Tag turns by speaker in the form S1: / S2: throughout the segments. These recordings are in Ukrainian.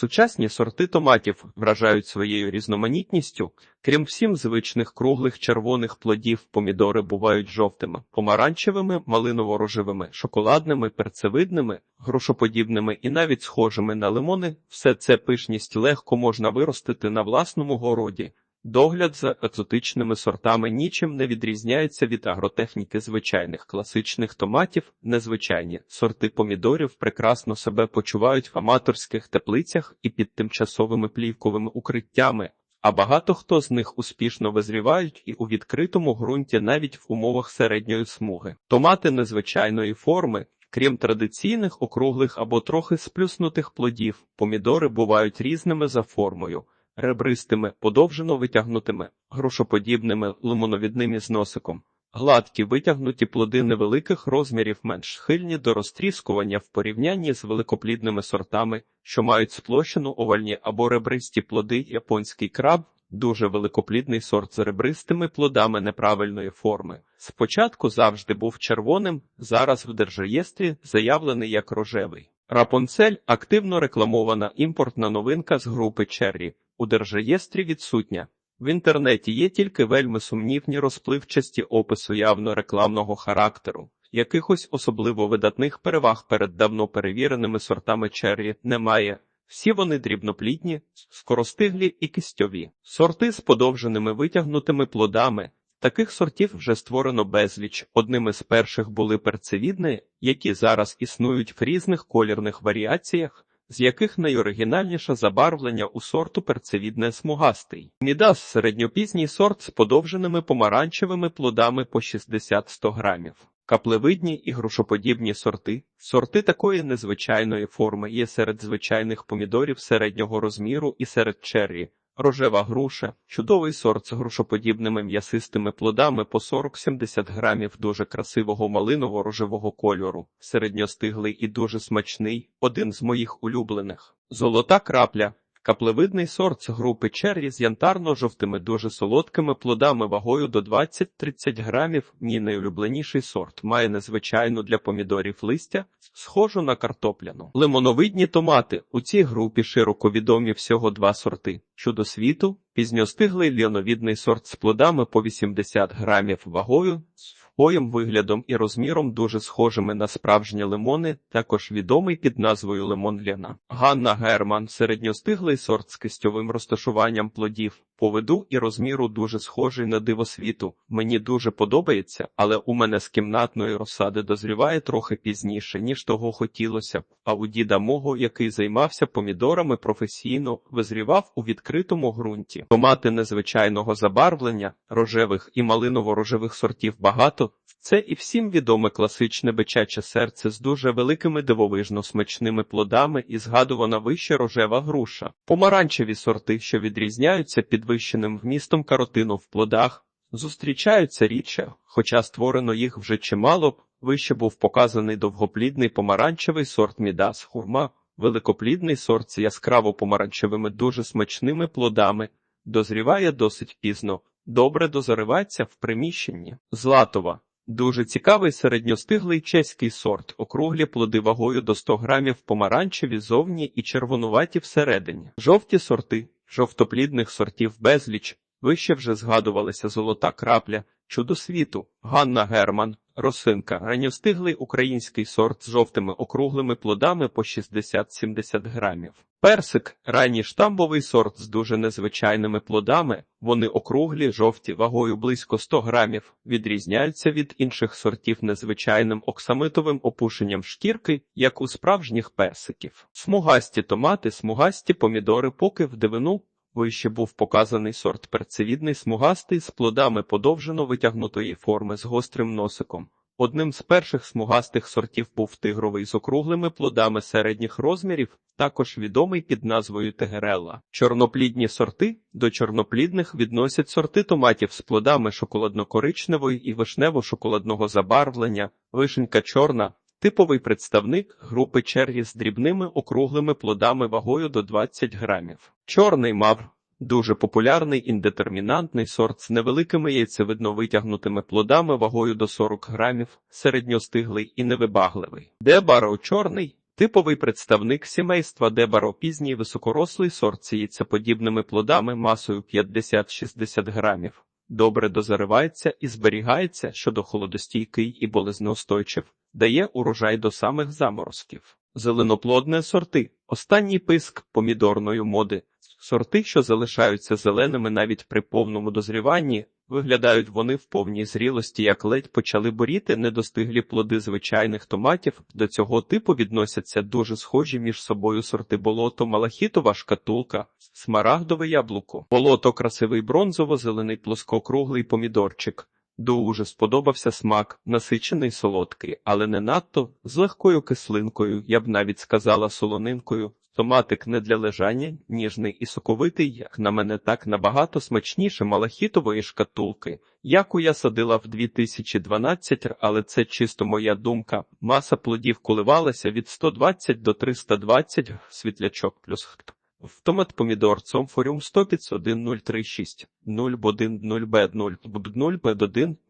S1: Сучасні сорти томатів вражають своєю різноманітністю. Крім всім звичних круглих червоних плодів, помідори бувають жовтими, помаранчевими, малиново-рожевими, шоколадними, перцевидними, грушоподібними і навіть схожими на лимони. Все це пишність легко можна виростити на власному городі. Догляд за екзотичними сортами нічим не відрізняється від агротехніки звичайних класичних томатів. Незвичайні сорти помідорів прекрасно себе почувають в аматорських теплицях і під тимчасовими плівковими укриттями, а багато хто з них успішно визрівають і у відкритому ґрунті навіть в умовах середньої смуги. Томати незвичайної форми. Крім традиційних округлих або трохи сплюснутих плодів, помідори бувають різними за формою ребристими, подовжено витягнутими, грушоподібними, лимоновідними з носиком. Гладкі витягнуті плоди невеликих розмірів менш схильні до розтріскування в порівнянні з великоплідними сортами, що мають сплощену овальні або ребристі плоди японський краб, дуже великоплідний сорт з ребристими плодами неправильної форми. Спочатку завжди був червоним, зараз в держреєстрі заявлений як рожевий. Рапонцель активно рекламована імпортна новинка з групи Черрі. У держреєстрі відсутня. В інтернеті є тільки вельми сумнівні розпливчасті опису явно рекламного характеру. Якихось особливо видатних переваг перед давно перевіреними сортами черрі немає. Всі вони дрібноплідні, скоростиглі і кистьові. Сорти з подовженими витягнутими плодами. Таких сортів вже створено безліч. Одними з перших були перцевідні, які зараз існують в різних колірних варіаціях з яких найоригінальніше забарвлення у сорту перцевідне смугастий. Мідас середньопізній сорт з подовженими помаранчевими плодами по 60-100 грамів. Каплевидні і грушоподібні сорти. Сорти такої незвичайної форми є серед звичайних помідорів середнього розміру і серед черрі. Рожева груша, чудовий сорт з грушоподібними м'ясистими плодами по 40-70 грамів дуже красивого малиново-рожевого кольору, середньостиглий і дуже смачний, один з моїх улюблених. Золота крапля. Каплевидний сорт з групи черрі з янтарно-жовтими дуже солодкими плодами вагою до 20-30 грамів. Мій найулюбленіший сорт має незвичайну для помідорів листя, схожу на картопляну. Лимоновидні томати. У цій групі широко відомі всього два сорти. Чудо світу, пізньостиглий ліоновідний сорт з плодами по 80 грамів вагою, своїм виглядом і розміром дуже схожими на справжні лимони, також відомий під назвою лимон Лена. Ганна Герман середньостиглий сорт з кистьовим розташуванням плодів, по виду і розміру дуже схожий на дивосвіту. Мені дуже подобається, але у мене з кімнатної розсади дозріває трохи пізніше, ніж того хотілося. А у діда мого, який займався помідорами професійно, визрівав у відкритому ґрунті. Томати незвичайного забарвлення, рожевих і малиново-рожевих сортів багато. Це і всім відоме класичне бичаче серце з дуже великими дивовижно смачними плодами і згадувана вище рожева груша. Помаранчеві сорти, що відрізняються підвищеним вмістом каротину в плодах, зустрічаються рідше, хоча створено їх вже чимало. Вище був показаний довгоплідний помаранчевий сорт Мідас хурма, великоплідний сорт з яскраво помаранчевими дуже смачними плодами, дозріває досить пізно, добре дозаривається в приміщенні. Златова. Дуже цікавий середньостиглий чеський сорт, округлі плоди вагою до 100 грамів помаранчеві зовні і червонуваті всередині. Жовті сорти, жовтоплідних сортів безліч, вище вже згадувалися золота крапля, чудо світу, Ганна Герман, росинка, ранньостиглий український сорт з жовтими округлими плодами по 60-70 грамів. Персик ранній штамбовий сорт з дуже незвичайними плодами, вони округлі, жовті, вагою близько 100 грамів, відрізняються від інших сортів незвичайним оксамитовим опушенням шкірки, як у справжніх персиків. Смугасті томати, смугасті помідори, поки в дивину Вище був показаний сорт перцевідний смугастий з плодами подовжено витягнутої форми з гострим носиком. Одним з перших смугастих сортів був тигровий з округлими плодами середніх розмірів, також відомий під назвою Тегерелла. Чорноплідні сорти до чорноплідних відносять сорти томатів з плодами шоколадно-коричневої і вишнево-шоколадного забарвлення, вишенька чорна, Типовий представник групи черрі з дрібними округлими плодами вагою до 20 грамів. Чорний мавр дуже популярний індетермінантний сорт з невеликими яйцевидно витягнутими плодами вагою до 40 грамів, середньостиглий і невибагливий. Дебаро чорний Типовий представник сімейства Дебаро пізній високорослий сорт сіється подібними плодами масою 50-60 грамів. Добре дозаривається і зберігається, щодо холодостійкий і болезнеустойчив, дає урожай до самих заморозків. Зеленоплодне сорти. Останній писк помідорної моди. Сорти, що залишаються зеленими навіть при повному дозріванні, виглядають вони в повній зрілості, як ледь почали боріти недостиглі плоди звичайних томатів. До цього типу відносяться дуже схожі між собою сорти болото, малахітова шкатулка, смарагдове яблуко, болото красивий бронзово-зелений плоскокруглий помідорчик. Дуже сподобався смак, насичений солодкий, але не надто з легкою кислинкою, я б навіть сказала солонинкою. Томатик не для лежання, ніжний і соковитий, як на мене, так набагато смачніше малахітової шкатулки, яку я садила в 2012, але це чисто моя думка. Маса плодів коливалася від 120 до 320 світлячок плюс хт. В томат помідор цомфоріум 151 036 010 0 0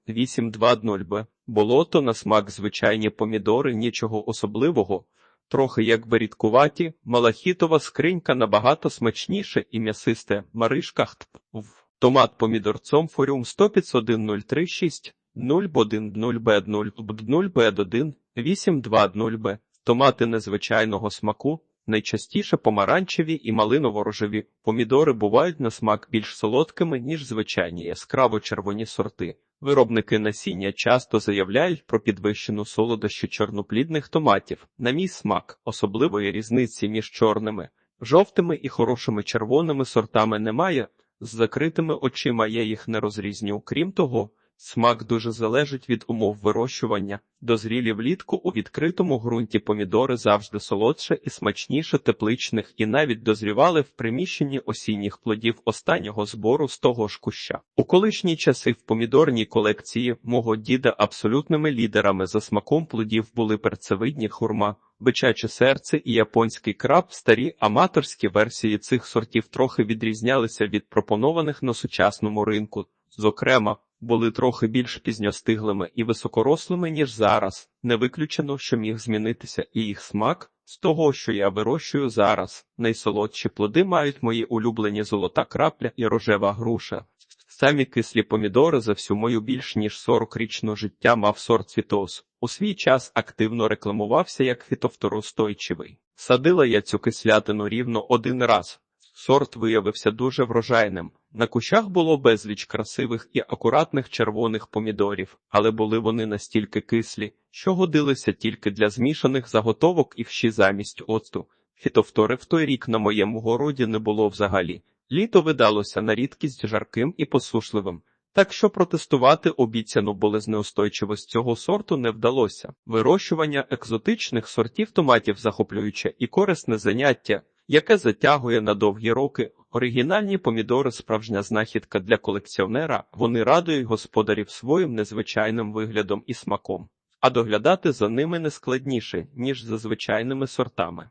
S1: 820 б Болото на смак звичайні помідори, нічого особливого. Трохи як рідкуваті, малахітова скринька набагато смачніше і м'ясисте. Маришка хт. В. Томат помідор цомфоріум 151 036 010 0 0 0 1 820 б Томати незвичайного смаку. Найчастіше помаранчеві і малиново-рожеві помідори бувають на смак більш солодкими, ніж звичайні яскраво червоні сорти. Виробники насіння часто заявляють про підвищену солодощі чорноплідних томатів. На мій смак особливої різниці між чорними, жовтими і хорошими червоними сортами немає. З закритими очима я їх не розрізню. Крім того, смак дуже залежить від умов вирощування. Дозрілі влітку у відкритому ґрунті помідори завжди солодше і смачніше тепличних, і навіть дозрівали в приміщенні осінніх плодів останнього збору з того ж куща. У колишні часи в помідорній колекції мого діда абсолютними лідерами за смаком плодів були перцевидні хурма. Бичаче серце і японський краб, старі аматорські версії цих сортів трохи відрізнялися від пропонованих на сучасному ринку. Зокрема, були трохи більш пізньостиглими і високорослими, ніж зараз. Не виключено, що міг змінитися і їх смак. З того, що я вирощую зараз, найсолодші плоди мають мої улюблені золота крапля і рожева груша. Самі кислі помідори за всю мою більш ніж 40-річного життя мав сорт цвітос. У свій час активно рекламувався як фітофторостойчивий. Садила я цю кислятину рівно один раз. Сорт виявився дуже врожайним. На кущах було безліч красивих і акуратних червоних помідорів, але були вони настільки кислі, що годилися тільки для змішаних заготовок і вщі замість оцту. Фітофтори в той рік на моєму городі не було взагалі. Літо видалося на рідкість жарким і посушливим. Так що протестувати обіцяну болезнеустойчивість цього сорту не вдалося. Вирощування екзотичних сортів томатів захоплююче і корисне заняття, яке затягує на довгі роки. Оригінальні помідори справжня знахідка для колекціонера, вони радують господарів своїм незвичайним виглядом і смаком, а доглядати за ними не складніше, ніж за звичайними сортами.